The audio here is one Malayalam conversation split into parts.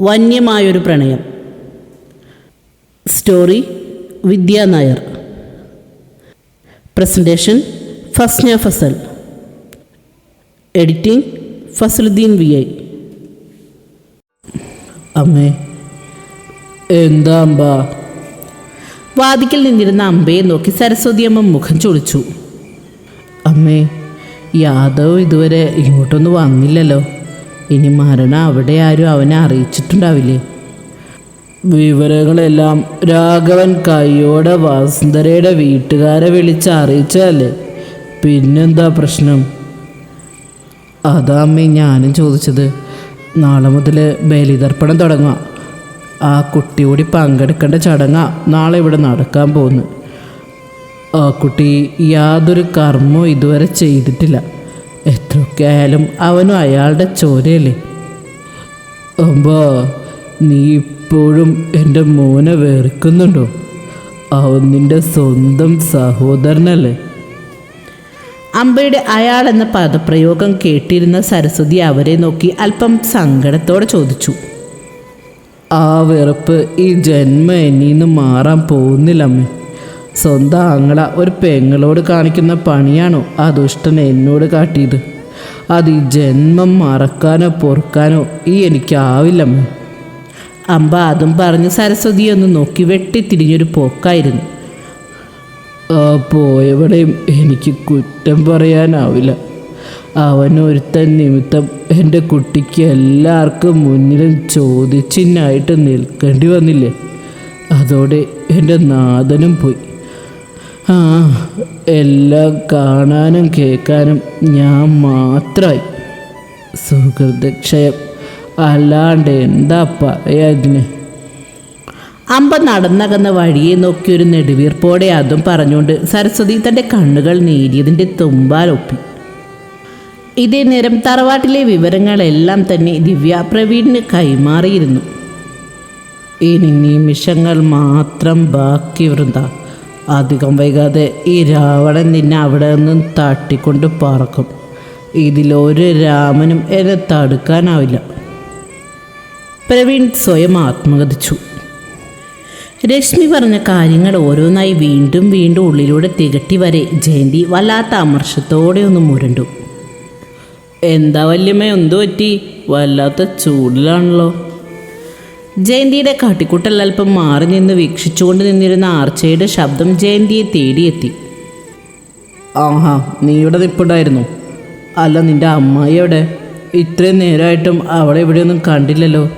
വന്യമായൊരു പ്രണയം. Story Vidya Nair. Presentation Fasna Fasal. Editing Fasaludheen V I. അമ്മേ എന്താ അമ്പ? വാതിക്കൽ നിന്നിരുന്ന അമ്പയെ നോക്കി സരസ്വതി അമ്മ മുഖം ചൊളിച്ചു. അമ്മേ യാദവ് ഇതുവരെ ഇങ്ങോട്ടൊന്നും വന്നില്ലല്ലോ. ഇനി മരണം അവിടെ ആരും അവനെ അറിയിച്ചിട്ടുണ്ടാവില്ലേ? വിവരങ്ങളെല്ലാം രാഘവൻ കയ്യോടെ വസുന്ധരയുടെ വീട്ടുകാരെ വിളിച്ച് അറിയിച്ചതല്ലേ? പിന്നെന്താ പ്രശ്നം? അതാ അമ്മേ ഞാനും ചോദിച്ചത്. നാളെ മുതൽ ബലിതർപ്പണം തുടങ്ങാം. ആ കുട്ടി കൂടി പങ്കെടുക്കേണ്ട ചടങ്ങാ നാളെ ഇവിടെ നടക്കാൻ പോകുന്നു ആ കുട്ടി യാതൊരു കർമ്മവും ഇതുവരെ ചെയ്തിട്ടില്ല. എത്രയൊക്കെ ആയാലും അവനും അയാളുടെ ചോരയല്ലേ? അമ്പാ നീ ഇപ്പോഴും എന്റെ മോനെ വെറുക്കുന്നുണ്ടോ? അവൻ നിന്റെ സ്വന്തം സഹോദരനല്ലേ? അമ്പയുടെ അയാൾ എന്ന പദപ്രയോഗം കേട്ടിരുന്ന സരസ്വതി അവരെ നോക്കി അല്പം സങ്കടത്തോടെ ചോദിച്ചു. ആ വെറുപ്പ് ഈ ജന്മ എന്നീന്ന് മാറാൻ പോകുന്നില്ല അമ്മേ സ്വന്തം ആങ്ങള ഒരു പെങ്ങളോട് കാണിക്കുന്ന പണിയാണോ? ആ ദുഷ്ടൻ എന്നോട് കാട്ടിയത്. അത് ഈ ജന്മം മറക്കാനോ പൊറുക്കാനോ ഈ എനിക്കാവില്ലമ്മ. അമ്പ അതും പറഞ്ഞ് സരസ്വതി ഒന്ന് നോക്കി വെട്ടി തിരിഞ്ഞൊരു പോക്കായിരുന്നു. ആ പോയവിടെയും എനിക്ക് കുറ്റം പറയാനാവില്ല. അവൻ ഒരുത്തൻ നിമിത്തം എന്റെ കുട്ടിക്ക് എല്ലാവർക്കും മുന്നിലും ചോദിച്ചിന്നായിട്ട് നിൽക്കേണ്ടി വന്നില്ലേ? അതോടെ എന്റെ നാഥനും പോയി. ആ എല്ലാം കാണാനും കേൾക്കാനും ഞാൻ മാത്രമായി സുഹൃതക്ഷയം അല്ലാണ്ട് എന്താ പറയാതിന് അമ്പ നടന്നകന്ന വഴിയെ നോക്കി ഒരു നെടുവീർപ്പോടെ അതും പറഞ്ഞുകൊണ്ട് സരസ്വതി തന്റെ കണ്ണുകൾ നേരിയതിന്റെ തുമ്പാലൊപ്പി ഇതേ നേരം തറവാട്ടിലെ വിവരങ്ങളെല്ലാം തന്നെ ദിവ്യ പ്രവീണിന് കൈമാറിയിരുന്നു. ഇനി നിമിഷങ്ങൾ മാത്രം ബാക്കി വൃന്ദ. അധികം വൈകാതെ ഈ രാവണൻ നിന്നെ അവിടെ നിന്നും തട്ടിക്കൊണ്ട് പറക്കും. ഇതിലൊരു രാമനും എന്നെ തടുക്കാനാവില്ല. പ്രവീൺ സ്വയം ആത്മകഥിച്ചു രശ്മി പറഞ്ഞ കാര്യങ്ങൾ ഓരോന്നായി വീണ്ടും വീണ്ടും ഉള്ളിലൂടെ തികട്ടി വരെ ജയന്തി വല്ലാത്ത അമർഷത്തോടെ ഒന്ന് മുരണ്ടു. എന്താ വല്യമ്മ എന്തു പറ്റി വല്ലാത്ത ചൂടിലാണല്ലോ. ജയന്തിയുടെ കാട്ടിക്കൂട്ടൽ അല്പം മാറി നിന്ന് വീക്ഷിച്ചുകൊണ്ട് നിന്നിരുന്ന ആർച്ചയുടെ ശബ്ദം ജയന്തിയെ തേടിയെത്തി. ആഹാ നീ ഇവിടെ നിൽപ്പുണ്ടായിരുന്നു അല്ല നിന്റെ അമ്മായി എവിടെ? ഇത്രയും നേരമായിട്ടും അവളെ എവിടെയൊന്നും കണ്ടില്ലല്ലോ.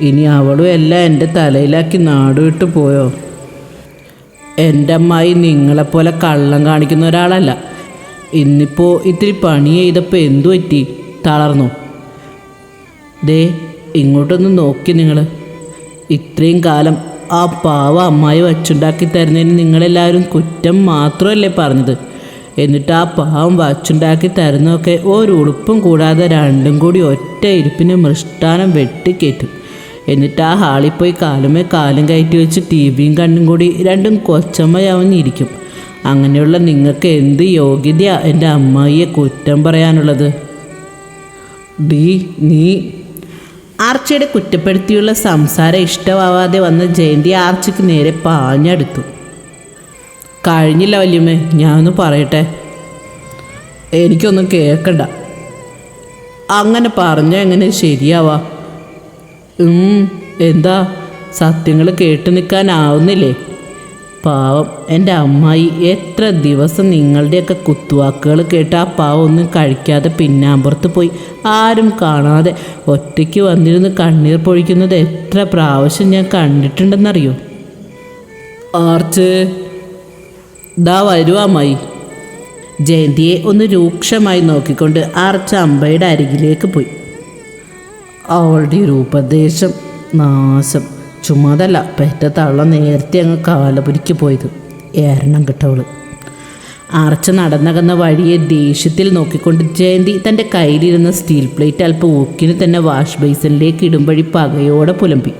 ഇനി അവളും എല്ലാം എന്റെ തലയിലാക്കി നാടുവിട്ട് പോയോ? എന്റെ അമ്മായി നിങ്ങളെപ്പോലെ കള്ളം കാണിക്കുന്ന ഒരാളല്ല. ഇന്നിപ്പോൾ ഇത്തിരി പണി ചെയ്തപ്പോൾ എന്തു പറ്റി? തളർന്നു. ദേ ഇങ്ങോട്ടൊന്ന് നോക്കി നിങ്ങൾ ഇത്രയും കാലം ആ പാവ അമ്മായി വച്ചുണ്ടാക്കി തരുന്നതിന് നിങ്ങളെല്ലാവരും കുറ്റം മാത്രമല്ലേ പറഞ്ഞത്? എന്നിട്ട് ആ പാവം വച്ചുണ്ടാക്കി തരുന്നതൊക്കെ ഒരു ഉടുപ്പും കൂടാതെ രണ്ടും കൂടി ഒറ്റ ഇരിപ്പിന് മൃഷ്ടാനം വെട്ടിക്കയറ്റും എന്നിട്ട് ആ ഹാളിൽ പോയി കാലുമേ കാലും കയറ്റി വെച്ച് ടി വിയും കണ്ണും കൂടി രണ്ടും കൊച്ചമ്മയാവുന്നിരിക്കും. അങ്ങനെയുള്ള നിങ്ങൾക്ക് എന്ത് യോഗ്യതയാണ് എന്റെ അമ്മായിയെ കുറ്റം പറയാനുള്ളത്? ഡീ നീ ആർച്ചയുടെ കുറ്റപ്പെടുത്തിയുള്ള സംസാരം ഇഷ്ടമാവാതെ വന്ന ജയന്തി ആർച്ചയ്ക്ക് നേരെ പാഞ്ഞെടുത്തു. കഴിഞ്ഞില്ല വല്യമ്മേ ഞാനൊന്ന് പറയട്ടെ. എനിക്കൊന്നും കേൾക്കണ്ട. അങ്ങനെ പറഞ്ഞ എങ്ങനെ ശരിയാവാ? എന്താ? സത്യങ്ങൾ കേട്ടു നിൽക്കാനാവുന്നില്ലേ? പാവം. എന്റെ അമ്മായി എത്ര ദിവസം നിങ്ങളുടെയൊക്കെ കുത്തുവാക്കുകൾ കേട്ട് ആ പാവം ഒന്നും കഴിക്കാതെ പിന്നാമ്പുറത്ത് പോയി. ആരും കാണാതെ ഒറ്റയ്ക്ക് വന്നിരുന്ന് കണ്ണീർ പൊഴിക്കുന്നത് എത്ര പ്രാവശ്യം ഞാൻ കണ്ടിട്ടുണ്ടെന്നറിയോ? ആർച്ച് ദാ വരൂ അമ്മായി. ജയന്തിയെ ഒന്ന് രൂക്ഷമായി നോക്കിക്കൊണ്ട് ആർച്ച അമ്പയുടെ അരികിലേക്ക് പോയി. അവളുടെ രൂപദേശം നാശം. ചുമതല പെറ്റ തള്ള നേരത്തെ അങ്ങ് കാലപുരിക്ക് പോയത്. ഏരണം കിട്ടവൾ. അറച്ച് നടന്നകന്ന വഴിയെ ദേഷ്യത്തിൽ നോക്കിക്കൊണ്ട് ജയന്തി തന്റെ കയ്യിലിരുന്ന സ്റ്റീൽ പ്ലേറ്റ് അല്പം ഊക്കിന് തന്നെ വാഷ് ബേസിനിലേക്ക് ഇടുംവഴി പകയോടെ പുലമ്പി.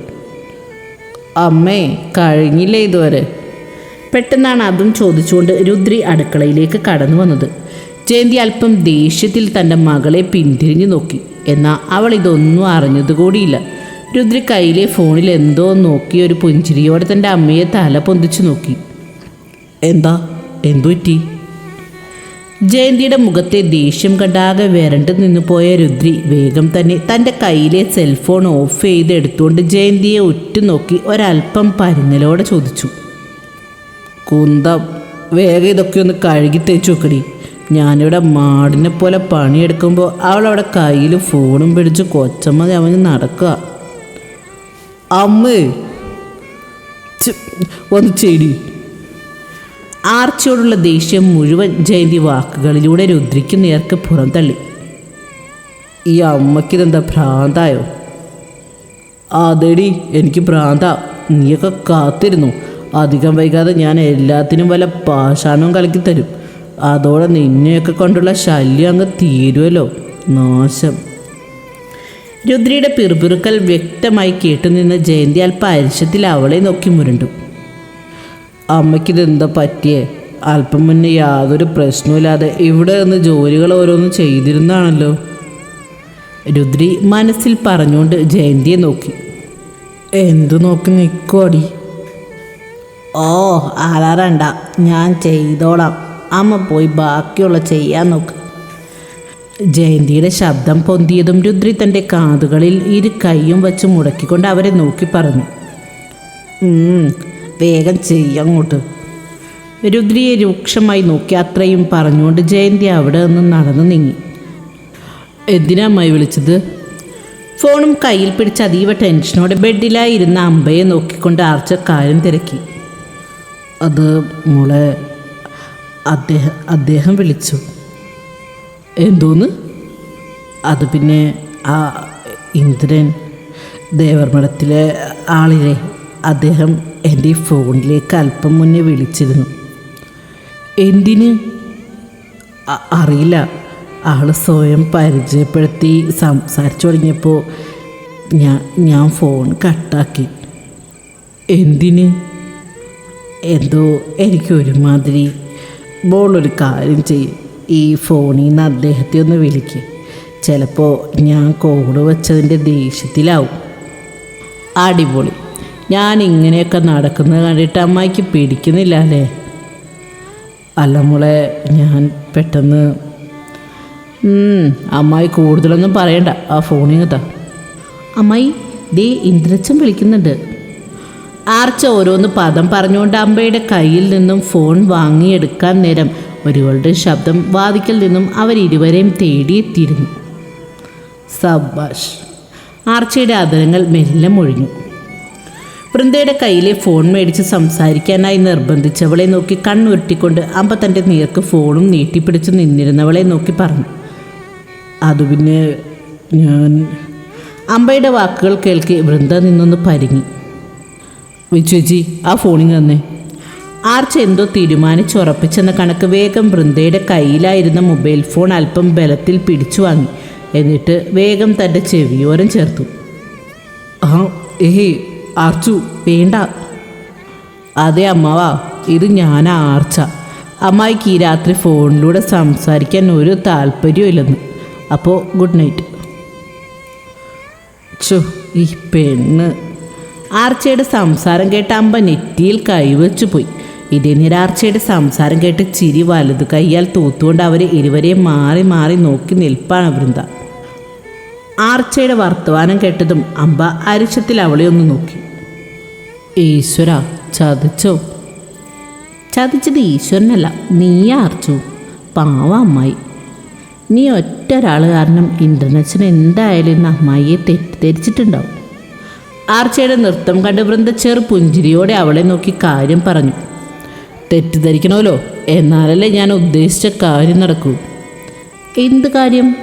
അമ്മേ കഴിഞ്ഞില്ലേ ഇതുവരെ? പെട്ടെന്നാണ് അതും ചോദിച്ചുകൊണ്ട് രുദ്രി അടുക്കളയിലേക്ക് കടന്നു വന്നത്. ജയന്തി അല്പം ദേഷ്യത്തിൽ തന്റെ മകളെ പിന്തിരിഞ്ഞു നോക്കി. എന്നാൽ അവൾ ഇതൊന്നും അറിഞ്ഞതുകൂടിയില്ല. രുദ്രി കയ്യിലെ ഫോണിൽ എന്തോ നോക്കി ഒരു പുഞ്ചിരിയോടെ തന്റെ അമ്മയെ തല പൊന്തിച്ചു നോക്കി. എന്താ? എന്തു പറ്റി? ജയന്തിയുടെ മുഖത്തെ ദേഷ്യം കണ്ടാകെ വരണ്ട് നിന്നു പോയ രുദ്രി വേഗം തന്നെ തന്റെ കയ്യിലെ സെൽഫോൺ ഓഫ് ചെയ്ത് എടുത്തുകൊണ്ട് ജയന്തിയെ ഉറ്റുനോക്കി ഒരല്പം പരുങ്ങലോടെ ചോദിച്ചു. കുന്തം വേഗം ഇതൊക്കെ ഒന്ന് കഴുകി തേച്ചു വെക്കടി. ഞാനിവിടെ മാടിനെ പോലെ പണിയെടുക്കുമ്പോൾ അവളവിടെ കയ്യിൽ ഫോണും പിടിച്ച് കൊച്ചമ്മ അവന് നടക്കുക. അമ്മേ. ഒന്ന് ചെടി. ആർച്ചയോടുള്ള ദേഷ്യം മുഴുവൻ ജയന്തി വാക്കുകളിലൂടെ രുദ്രിക്ക് നേർക്ക് തള്ളി. ഈ അമ്മയ്ക്കിതെന്താ ഭ്രാന്തായോ? അതെടി എനിക്ക് ഭ്രാന്ത. നീയൊക്കെ കാത്തിരുന്നു. അധികം വൈകാതെ ഞാൻ എല്ലാത്തിനും വല്ല പാഷാണവും കലക്കി തരും. അതോടെ നിന്നെയൊക്കെ കൊണ്ടുള്ള ശല്യം അങ്ങ് തീരുമല്ലോ നാശം. രുദ്രിയുടെ പിറുപിറുക്കൽ വ്യക്തമായി കേട്ടുനിന്ന ജയന്തി അല്പ അരിശത്തിൽ അവളെ നോക്കി മുരണ്ടു. അമ്മയ്ക്കിതെന്താ പറ്റിയേ? അല്പം മുന്നേ യാതൊരു പ്രശ്നവുമില്ലാതെ ഇവിടെ നിന്ന് ജോലികൾ ഓരോന്നും ചെയ്തിരുന്നാണല്ലോ രുദ്രി മനസ്സിൽ പറഞ്ഞുകൊണ്ട് ജയന്തിയെ നോക്കി. എന്തു നോക്കി നിൽക്കുവാടി ഓ അലറണ്ട ഞാൻ ചെയ്തോളാം. അമ്മ പോയി ബാക്കിയുള്ള ചെയ്യാൻ നോക്ക്. ജയന്തിയുടെ ശബ്ദം പൊന്തിയതും രുദ്രി തന്റെ കാതുകളിൽ ഇരു കൈയും വച്ച് മുടക്കിക്കൊണ്ട് അവരെ നോക്കി പറഞ്ഞു. വേഗം വേഗം ചെയ്യങ്ങോട്ട് രുദ്രിയെ രൂക്ഷമായി നോക്കി അത്രയും പറഞ്ഞുകൊണ്ട് ജയന്തി അവിടെ നിന്ന് നടന്നു നീങ്ങി. എന്തിനാ വിളിച്ചത്? ഫോണും കയ്യിൽ പിടിച്ച് അതീവ ടെൻഷനോടെ ബെഡിലായിരുന്ന അമ്പയെ നോക്കിക്കൊണ്ട് ആർച്ച കാര്യം തിരക്കി. അത് മോളെ അദ്ദേഹം അദ്ദേഹം വിളിച്ചു. എന്തോന്ന്? അത് പിന്നെ ആ ഇന്ദ്രൻ ദേവർമഠത്തിലെ ആളിലെ അദ്ദേഹം എന്റെ ഫോണിലേക്ക് അല്പം മുന്നേ വിളിച്ചിരുന്നു. എന്തിന്? അറിയില്ല. ആൾ സ്വയം പരിചയപ്പെടുത്തി സംസാരിച്ചു തുടങ്ങിയപ്പോൾ ഞാൻ ഞാൻ ഫോൺ കട്ടാക്കി. എന്തിന്? എന്തോ എനിക്ക് ഒരുമാതിരി മോളൊരു കാര്യം ചെയ്യും. ഈ ഫോണിൽ നിന്ന് അദ്ദേഹത്തെ ഒന്ന് വിളിക്കുക ചിലപ്പോൾ ഞാൻ കോഡ് വെച്ചതിന്റെ ദേഷ്യത്തിലാവും. അടിപൊളി. ഞാൻ ഇങ്ങനെയൊക്കെ നടക്കുന്നത് കണ്ടിട്ട് അമ്മായിക്ക് പിടിക്കുന്നില്ല അല്ലേ? അല്ല മോളെ ഞാൻ പെട്ടെന്ന് അമ്മായി കൂടുതലൊന്നും പറയണ്ട. ആ ഫോണിൽ താ അമ്മായി ദേ ഇന്ദ്രച്ചൻ വിളിക്കുന്നുണ്ട്. ആർച്ച ഓരോന്ന് പദം പറഞ്ഞുകൊണ്ട് അമ്മയുടെ കയ്യിൽ നിന്നും ഫോൺ വാങ്ങിയെടുക്കാൻ നേരം ഒരുവളുടെ ശബ്ദം വാതിക്കൽ നിന്നും അവരിരുവരെയും തേടിയെത്തിയിരുന്നു സബാഷ്. ആർച്ചയുടെ ആദരങ്ങൾ മെല്ലെ മൊഴിഞ്ഞു. വൃന്ദയുടെ കയ്യിലെ ഫോൺ മേടിച്ച് സംസാരിക്കാനായി നിർബന്ധിച്ചവളെ നോക്കി കണ്ണുരുട്ടിക്കൊണ്ട് അമ്പ തന്റെ നേർക്ക് ഫോണും നീട്ടിപ്പിടിച്ച് നിന്നിരുന്നവളെ നോക്കി പറഞ്ഞു. അത് പിന്നെ ഞാൻ അമ്പയുടെ വാക്കുകൾ കേൾക്കി വൃന്ദ നിന്നൊന്ന് പരിങ്ങി. വിച്ചുവച്ചി ആ ഫോണിങ് തന്നെ. ആർച്ച എന്തോ തീരുമാനിച്ചുറപ്പിച്ചെന്ന കണക്ക് വേഗം വൃന്ദയുടെ കയ്യിലായിരുന്ന മൊബൈൽ ഫോൺ അല്പം ബലത്തിൽ പിടിച്ചു വാങ്ങി. എന്നിട്ട് വേഗം തന്റെ ചെവിയോരം ചേർത്തു. ആ ഏഹേ ആർച്ചു വേണ്ട. അതെ അമ്മാവാ ഇത് ഞാൻ ആർച്ച. അമ്മായിക്ക് ഈ രാത്രി ഫോണിലൂടെ സംസാരിക്കാൻ ഒരു താല്പര്യമില്ലെന്ന് അപ്പോൾ ഗുഡ് നൈറ്റ്. ചോ ഈ പെണ്ണ്. ആർച്ചയുടെ സംസാരം കേട്ട അമ്പ നെറ്റിയിൽ കൈവച്ചു പോയി ഇതേ നിരാർച്ചയുടെ സംസാരം കേട്ട് ചിരി വലതു കൈയാൽ തൂത്തുകൊണ്ട് അവരെ ഇരുവരെയും മാറി മാറി നോക്കി നിൽപ്പാണ് വൃന്ദ. ആർച്ചയുടെ വർത്തമാനം കേട്ടതും അമ്പ അരിശത്തിൽ അവളെ ഒന്ന് നോക്കി. ഈശ്വര ചതിച്ചോ? ചതിച്ചത് ഈശ്വരനല്ല നീ ആർച്ചു പാവ അമ്മായി. നീ ഒറ്റ ഒരാൾ കാരണം ഇന്റർനെറ്റിന് എന്തായാലും ഇന്ന് അമ്മായിയെ തെറ്റിദ്ധരിച്ചിട്ടുണ്ടാവും. ആർച്ചയുടെ നൃത്തം കണ്ട് വൃന്ദ ചെറു പുഞ്ചിരിയോടെ അവളെ നോക്കി കാര്യം പറഞ്ഞു. തെറ്റിദ്ധരിക്കണമല്ലോ. എന്നാലല്ലേ ഞാൻ ഉദ്ദേശിച്ച കാര്യം നടക്കൂ. എന്ത് കാര്യം?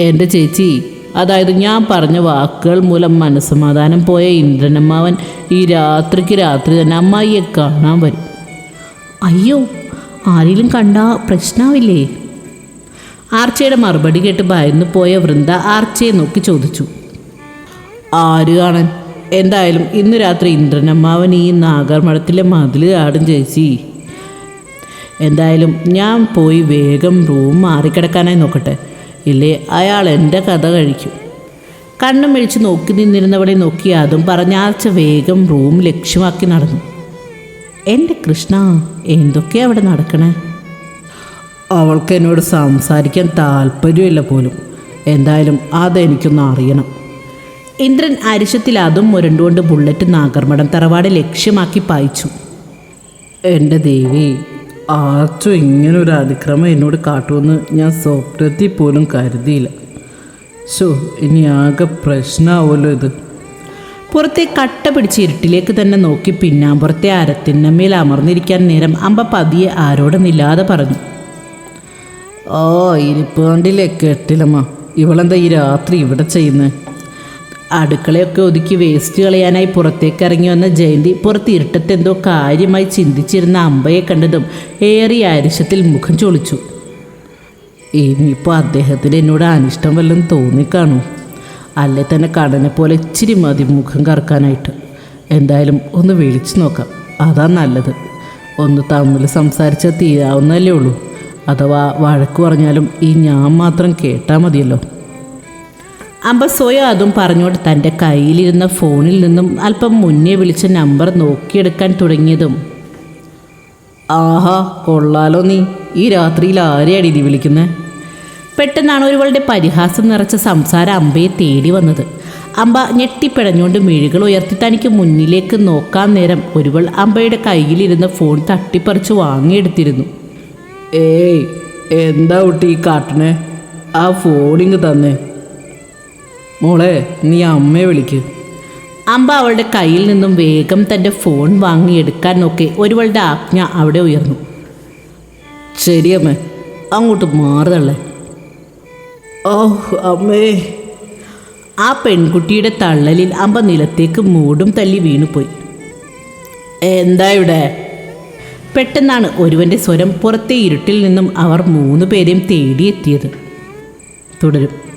എന്റെ ചേച്ചി അതായത് ഞാൻ പറഞ്ഞ വാക്കുകൾ മൂലം മനസ്സമാധാനം പോയ ഇന്ദ്രനമ്മാവൻ ഈ രാത്രിക്ക് രാത്രി തന്നെ അമ്മായിയെ കാണാൻ വരും. അയ്യോ ആരെങ്കിലും കണ്ടാ പ്രശ്നമില്ലേ ആർച്ചയുടെ മറുപടി കേട്ട് ഭയന്നു പോയ വൃന്ദ ആർച്ചയെ നോക്കി ചോദിച്ചു. ആര് കാണാൻ? എന്തായാലും ഇന്ന് രാത്രി ഇന്ദ്രനമ്മാവൻ ഈ നാഗർമഠത്തിലെ മതിൽ ആടും ചേച്ചി. എന്തായാലും ഞാൻ പോയി വേഗം റൂം മാറിക്കിടക്കാനായി നോക്കട്ടെ. ഇല്ലേ അയാൾ എന്റെ കഥ കഴിക്കും. കണ്ണും മെഴിച്ച് നോക്കി നിന്നിരുന്നവളെ നോക്കി അതും പറഞ്ഞാഴ്ച വേഗം റൂം ലക്ഷ്യമാക്കി നടന്നു. എന്റെ കൃഷ്ണ എന്തൊക്കെയാ അവിടെ നടക്കണേ? അവൾക്ക് എന്നോട് സംസാരിക്കാൻ താല്പര്യമില്ല പോലും. എന്തായാലും അതെനിക്കൊന്ന് അറിയണം. ഇന്ദ്രൻ അരിശത്തിൽ അതും മുരണ്ടുകൊണ്ട് ബുള്ളറ്റ് നാഗർമടം തറവാട് ലക്ഷ്യമാക്കി പായിച്ചു. എന്റെ ദേവി ആർച്ചും ഇങ്ങനെ ഒരു അതിക്രമം എന്നോട് കാട്ടുമെന്ന് ഞാൻ സ്വപ്നത്തിൽ പോലും കരുതിയില്ല. ഷോ ഇനി ആകെ പ്രശ്നമാവുമല്ലോ ഇത്? പുറത്തെ കട്ട പിടിച്ച് ഇരുട്ടിലേക്ക് തന്നെ നോക്കി പിന്നാമ്പുറത്തെ അരത്തിന്നമ്മയിൽ അമർന്നിരിക്കാൻ നേരം അമ്പ പതിയെ ആരോടെന്നില്ലാതെ പറഞ്ഞു. ഓ ഇരിപ്പ് കണ്ടില്ലേ കെട്ടിലമ്മ ഇവളെന്താ ഈ രാത്രി ഇവിടെ ചെയ്യുന്നത് അടുക്കളയൊക്കെ ഒതുക്കി വേസ്റ്റ് കളയാനായി പുറത്തേക്ക് ഇറങ്ങി വന്ന ജയന്തി പുറത്ത് ഇരുട്ടത്തെന്തോ കാര്യമായി ചിന്തിച്ചിരുന്ന അമ്പയെ കണ്ടതും ഏറെ ആരിശത്തിൽ മുഖം ചൊളിച്ചു. ഇനിയിപ്പോൾ അദ്ദേഹത്തിന് എന്നോട് അനിഷ്ടം വല്ലതും തോന്നിക്കാണു? അല്ലെ തന്നെ കടനെ പോലെ ഇച്ചിരി മതി മുഖം കറക്കാനായിട്ട്. എന്തായാലും ഒന്ന് വിളിച്ചു നോക്കാം. അതാ നല്ലത്. ഒന്ന് തമ്മിൽ സംസാരിച്ചാൽ തീരാവുന്നല്ലേ ഉള്ളൂ. അഥവാ വഴക്ക് പറഞ്ഞാലും ഈ ഞാൻ മാത്രം കേട്ടാൽ മതിയല്ലോ. അമ്പ സ്വയം അതും പറഞ്ഞുകൊണ്ട് തന്റെ കയ്യിലിരുന്ന ഫോണിൽ നിന്നും അല്പം മുന്നേ വിളിച്ച നമ്പർ നോക്കിയെടുക്കാൻ തുടങ്ങിയതും ആഹാ കൊള്ളാലോ നീ. ഈ രാത്രിയിൽ ആരെയാണ് ഇനി വിളിക്കുന്നത് പെട്ടെന്നാണ് ഒരുവളുടെ പരിഹാസം നിറച്ച സംസാരം അമ്പയെ തേടി വന്നത്. അമ്പ ഞെട്ടിപ്പിടഞ്ഞുകൊണ്ട് മിഴികൾ ഉയർത്തി തനിക്ക് മുന്നിലേക്ക് നോക്കാൻ നേരം ഒരുവൾ അമ്പയുടെ കയ്യിലിരുന്ന ഫോൺ തട്ടിപ്പറിച്ച് വാങ്ങിയെടുത്തിരുന്നു. ഏയ് എന്താ കുട്ടി ഈ കാട്ടണേ ആ ഫോണിങ് തന്നെ. മോളെ നീ അമ്മയെ വിളിക്ക്. അമ്പ അവളുടെ കയ്യിൽ നിന്നും വേഗം തന്റെ ഫോൺ വാങ്ങിയെടുക്കാൻ നോക്കി. ഒരുവളുടെ ആജ്ഞ അവിടെ ഉയർന്നു. ശരിയമ്മേ അങ്ങോട്ട് മാറുതള്ളേ ഓ അമ്മേ. ആ പെൺകുട്ടിയുടെ തള്ളലിൽ അമ്പ നിലത്തേക്ക് മൂടും തല്ലി വീണുപോയി. എന്താ ഇവിടെ? പെട്ടെന്നാണ് ഒരുവന്റെ സ്വരം പുറത്തെ ഇരുട്ടിൽ നിന്നും അവർ മൂന്ന് പേരെയും തേടിയെത്തിയത്. തുടരും.